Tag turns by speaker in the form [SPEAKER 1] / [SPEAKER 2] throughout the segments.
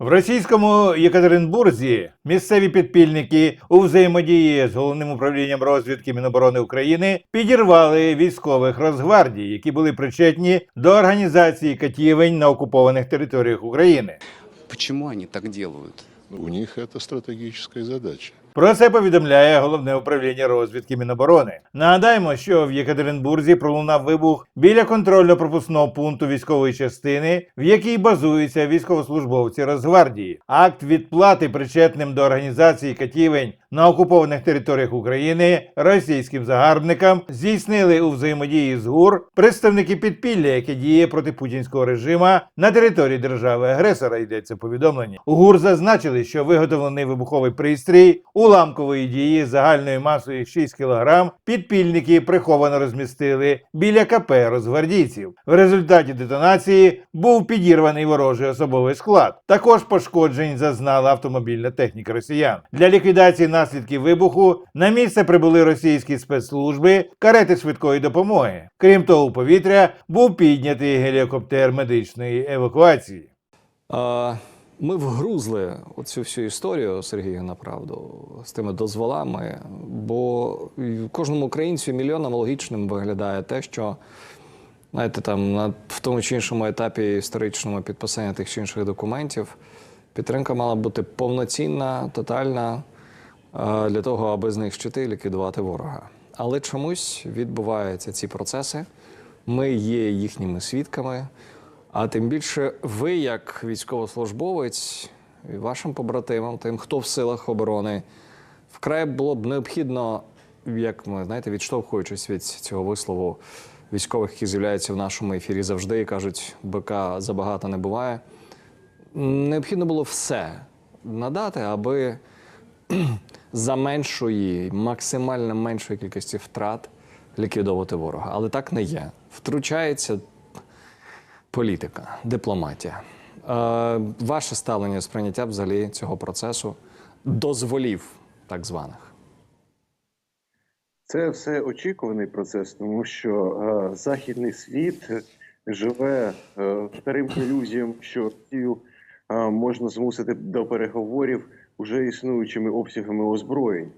[SPEAKER 1] В російському Єкатеринбурзі місцеві підпільники у взаємодії з головним управлінням розвідки Міноборони України підірвали військових Росгвардії, які були причетні до організації катівень на окупованих територіях України.
[SPEAKER 2] Чому вони так роблять?
[SPEAKER 3] У них це стратегічна задача.
[SPEAKER 1] Про це повідомляє головне управління розвідки Міноборони. Нагадаємо, що в Єкатеринбурзі пролунав вибух біля контрольно-пропускного пункту військової частини, в якій базуються військовослужбовці Росгвардії. Акт відплати причетним до організації катівень на окупованих територіях України російським загарбникам здійснили у взаємодії з ГУР представники підпілля, яке діє проти путінського режима на території держави-агресора. Йдеться повідомлення. У ГУР зазначили, що виготовлений вибуховий пристрій уламкової дії загальною масою 6 кг підпільники приховано розмістили біля КП розгвардійців. В результаті детонації був підірваний ворожий особовий склад. Також пошкоджень зазнала автомобільна техніка росіян. Для ліквідації наслідків вибуху на місце прибули російські спецслужби, карети швидкої допомоги. Крім того, у повітря був піднятий гелікоптер медичної евакуації.
[SPEAKER 4] Ми вгрузли оцю всю історію Сергію направду з тими дозволами, бо кожному українцю мільйонам логічним виглядає те, що знаєте, там на в тому чи іншому етапі історичному підписання тих чи інших документів підтримка мала бути повноцінна, тотальна для того, аби знищити і ліквідувати ворога. Але чомусь відбуваються ці процеси. Ми є їхніми свідками. А тим більше ви, як військовослужбовець, і вашим побратимам, тим, хто в силах оборони, вкрай було б необхідно, як ми знаєте, відштовхуючись від цього вислову військових, які з'являються в нашому ефірі завжди і кажуть, БК забагато не буває. Необхідно було все надати, аби за меншої, максимально меншої кількості втрат ліквідовувати ворога. Але так не є. Втручається політика, дипломатія. Е, ваше ставлення сприйняття взагалі цього процесу дозволів так званих.
[SPEAKER 5] Це все очікуваний процес, тому що е, західний світ живе е, старим ілюзіям, що Росію е, можна змусити до переговорів уже існуючими обсягами озброєнь.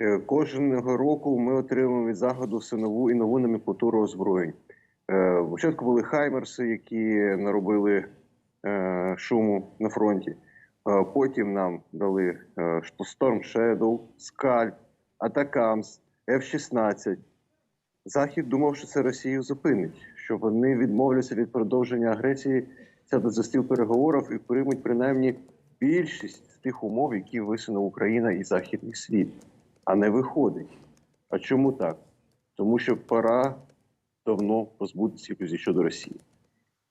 [SPEAKER 5] Е, кожного року ми отримуємо від заходу все нову і нову номенклатуру озброєнь. Е, спочатку були хаймерси, які наробили е, шуму на фронті. Е, потім нам дали Storm Shadow, Скальп, Атакамс, F-16. Захід думав, що це Росію зупинить, що вони відмовляться від продовження агресії, сядуть за стіл переговорів і приймуть принаймні більшість тих умов, які висунув Україна і Західний світ. А не виходить. А чому так? Тому що пора давно позбутися ілюзій щодо Росії.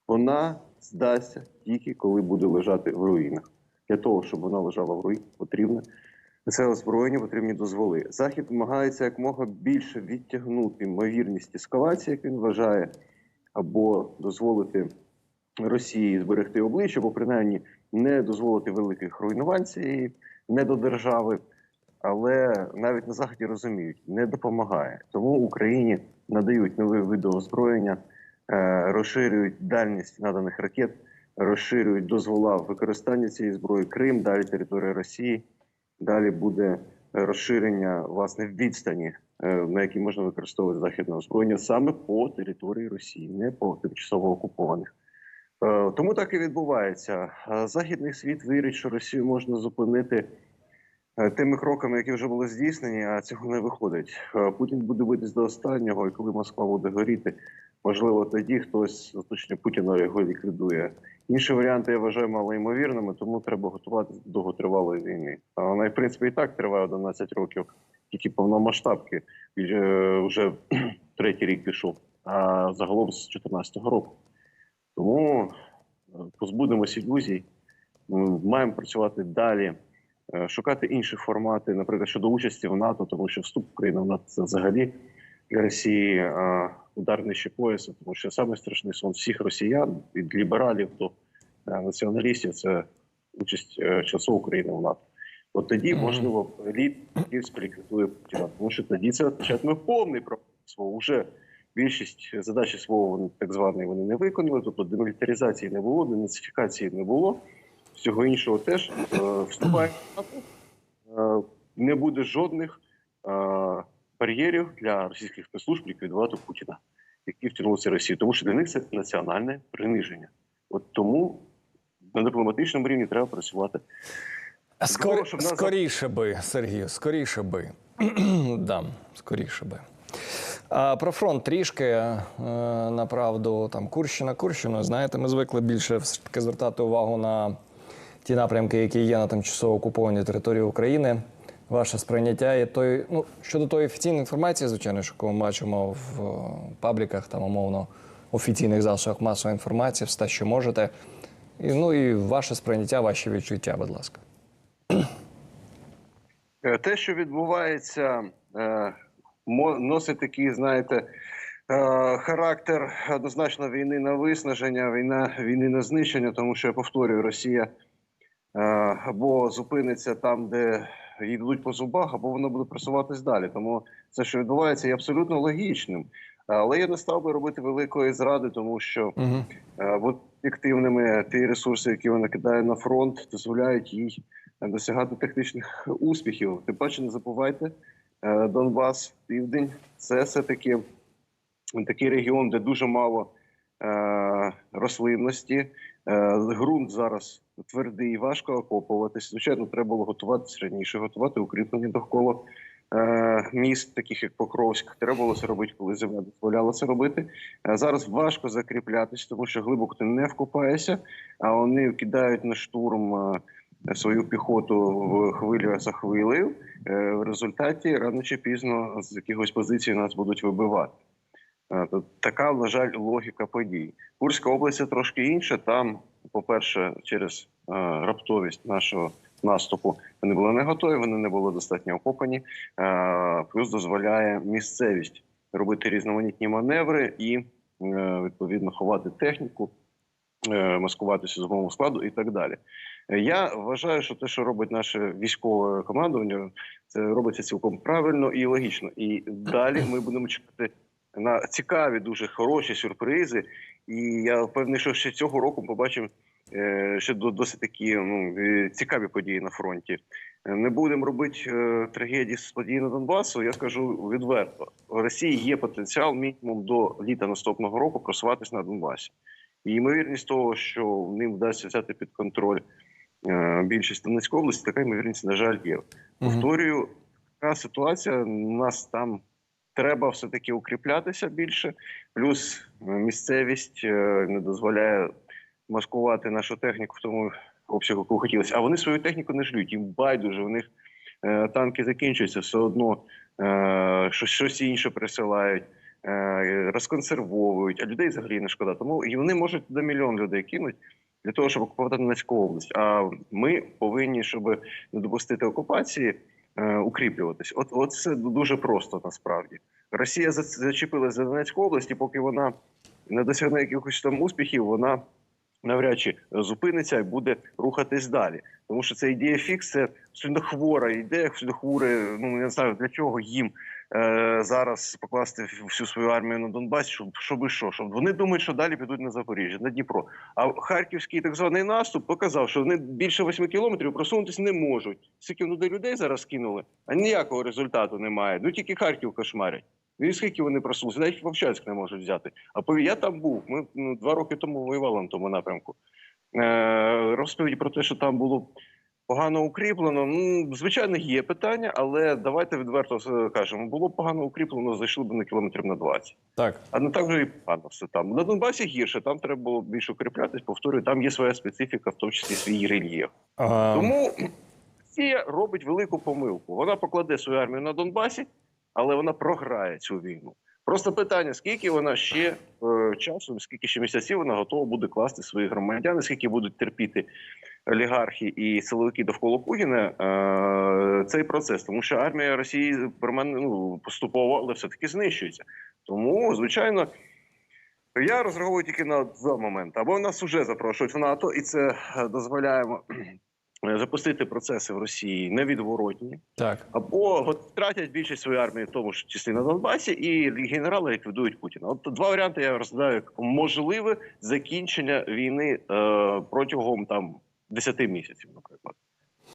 [SPEAKER 5] Вона здасться тільки коли буде лежати в руїнах. Для того, щоб вона лежала в руїнах, потрібно це озброєння, потрібні дозволи. Захід намагається якомога більше відтягнути ймовірність ескалації, як він вважає, або дозволити Росії зберегти обличчя, або принаймні не дозволити великих руйнувань цієї недодержави. Але навіть на заході розуміють, не допомагає. Тому Україні надають нові види озброєння, е, розширюють дальність наданих ракет, розширюють дозвола використання цієї зброї Крим, далі територія Росії. Далі буде розширення власне відстані, е, на якій можна використовувати західне озброєння саме по території Росії, не по тимчасово окупованих. Е, Тому так і відбувається. Західний світ вірить, що Росію можна зупинити тими кроками, які вже були здійснені, а цього не виходить. Е, Путін буде битись до останнього, і коли Москва буде горіти, можливо, тоді хтось з Путіна його ліквідує. Інші варіанти я вважаю малоймовірними, тому треба готуватися до довготривалої війни. Вона, в принципі, і так триває 11 років, тільки повномасштабки е, вже третій рік пішов, а загалом з 2014 року. Тому е, позбудемось ілюзій, маємо працювати далі, е, шукати інші формати, наприклад, щодо участі в НАТО, тому що вступ України в НАТО це взагалі для Росії е, удар нижче пояса, тому що саме страшний сон всіх росіян, від лібералів до е, націоналістів, це участь е, часу України в НАТО. От тоді, можливо, еліт Київська Путіна, тому що тоді це означатиме повний провал свого вже більшість задач свого так званої вони не виконали. Тобто демілітаризації не було, денацифікації не було. Всього іншого теж е, вступає. Е, не буде жодних е, бар'єрів для російських спецслужб ліквідувати Путіна, які втягнулися Росію, тому що для них це національне приниження. От тому на дипломатичному рівні треба працювати.
[SPEAKER 4] Скор...
[SPEAKER 5] того, щоб нас-
[SPEAKER 4] Скоріше би, Сергію, скоріше би. да, скоріше би. А про фронт трішки, направду, там Курщина, Курщина. Знаєте, ми звикли більше все таки звертати увагу на ті напрямки, які є на тимчасово окупованій території України. Ваше сприйняття і той, ну, щодо тої офіційної інформації, звичайно, що ми бачимо в е, пабліках, там, умовно, офіційних засобах масової інформації, все, що можете. І, ну і ваше сприйняття, ваші відчуття, будь ласка.
[SPEAKER 5] Е, Те, що відбувається, е, носить такий, знаєте, характер однозначно війни на виснаження, війна війни на знищення, тому що я повторюю, Росія або зупиниться там, де їй дадуть по зубах, або вона буде просуватись далі. Тому це, що відбувається, є абсолютно логічним. Але я не став би робити великої зради, тому що
[SPEAKER 4] Угу.
[SPEAKER 5] От ефективними ті ресурси, які вона кидає на фронт, дозволяють їй досягати технічних успіхів. Тим паче, не забувайте, е, Донбас, Південь це все таки такий регіон, де дуже мало е, рослинності. Ґрунт зараз твердий, важко окопуватись. Звичайно, треба було готуватися раніше, готувати укріплення довкола е, міст, таких як Покровськ. Треба було це робити, коли земля дозволяла це робити. Е, Зараз важко закріплятись, тому що глибоко ти не вкопаєшся, а вони кидають на штурм е, свою піхоту в хвилю за хвилею. Е, В результаті рано чи пізно з якихось позицій нас будуть вибивати. Е, Така, на жаль, логіка подій. Курська область трошки інша. Там, по-перше, через е, раптовість нашого наступу вони були не готові, вони не були достатньо окопані. Е, плюс дозволяє місцевість робити різноманітні маневри і е, відповідно ховати техніку, маскуватися з складу і так далі. Я вважаю, що те, що робить наше військове командування, це робиться цілком правильно і логічно. І далі ми будемо чекати на цікаві, дуже хороші сюрпризи. І я впевнений, що ще цього року побачимо ще досить такі ну, е, цікаві події на фронті. Е, Не будемо робити е, трагедії з подій на Донбасу. Я скажу відверто: у Росії є потенціал мінімум до літа наступного року просуватись на Донбасі. І ймовірність того, що ним вдасться взяти під контроль більшість Донецької області, така ймовірність, на жаль, є. Повторюю, така ситуація. У нас там треба все-таки укріплятися більше. Плюс місцевість не дозволяє маскувати нашу техніку в тому обсягу, яку хотілося. А вони свою техніку не жлють. Їм байдуже, у них е, танки закінчуються, все одно е, щось, щось інше присилають. е, Розконсервовують, а людей взагалі не шкода. Тому і вони можуть до мільйон людей кинуть для того, щоб окупувати Донецьку область. А ми повинні, щоб не допустити окупації, е, укріплюватись. От, от це дуже просто насправді. Росія за- зачепилася за Донецьку область, і поки вона не досягне якихось там успіхів, вона навряд чи зупиниться і буде рухатись далі. Тому що ця ідея фікс це абсолютно хвора ідея, хворе. Ну я не знаю для чого їм е, зараз покласти всю свою армію на Донбас, щоб щоб і що, щоб вони думають, що далі підуть на Запоріжжя, на Дніпро. А харківський так званий наступ показав, що вони більше восьми кілометрів просунутися не можуть. Скільки туди людей зараз кинули, а ніякого результату немає. Ну тільки Харків кошмарять. І скільки вони просунулися, навіть Вовчанськ не можуть взяти. А я там був. Ми ну, два роки тому воювали на тому напрямку. Е, розповіді про те, що там було погано укріплено. Ну, звичайно, є питання, але давайте відверто кажемо. Було погано укріплено, зайшли б на кілометрів на 20.
[SPEAKER 4] Так.
[SPEAKER 5] А не так вже і погано все там. На Донбасі гірше, там треба було більше укріплятись. Повторюю, там є своя специфіка, в тому числі свій рельєф.
[SPEAKER 4] А,
[SPEAKER 5] Тому Росія робить велику помилку. Вона покладе свою армію на Донбасі, але вона програє цю війну. Просто питання: скільки вона ще е, часу, скільки ще місяців вона готова буде класти своїх громадян, скільки будуть терпіти олігархи і силовики довкола Путіна е, цей процес, тому що армія Росії перман- ну, поступово, але все таки знищується. Тому, звичайно. Я розраховую тільки на два моменти. Або нас вже запрошують в НАТО, і це е, дозволяє е, запустити процеси в Росії невідворотні,
[SPEAKER 4] так.
[SPEAKER 5] або втратять більшість своєї армії, в тому ж числі на Донбасі, і генерали ліквідують Путіна. От два варіанти я розглядаю як можливе закінчення війни е, протягом там 10 місяців, наприклад.